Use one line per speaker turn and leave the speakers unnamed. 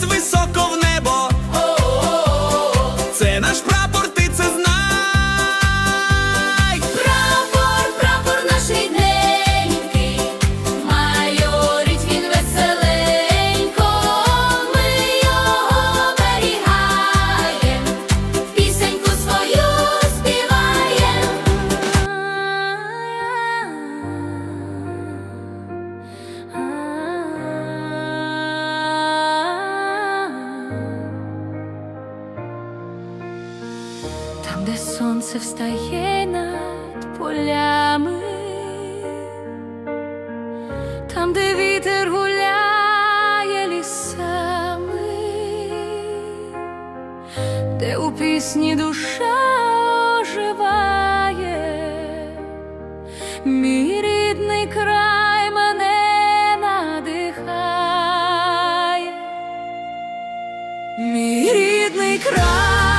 летить високо
Там, де сонце встає над полями, там, де вітер гуляє лісами, де у пісні душа оживає, мій рідний край мене надихає. Мій рідний край,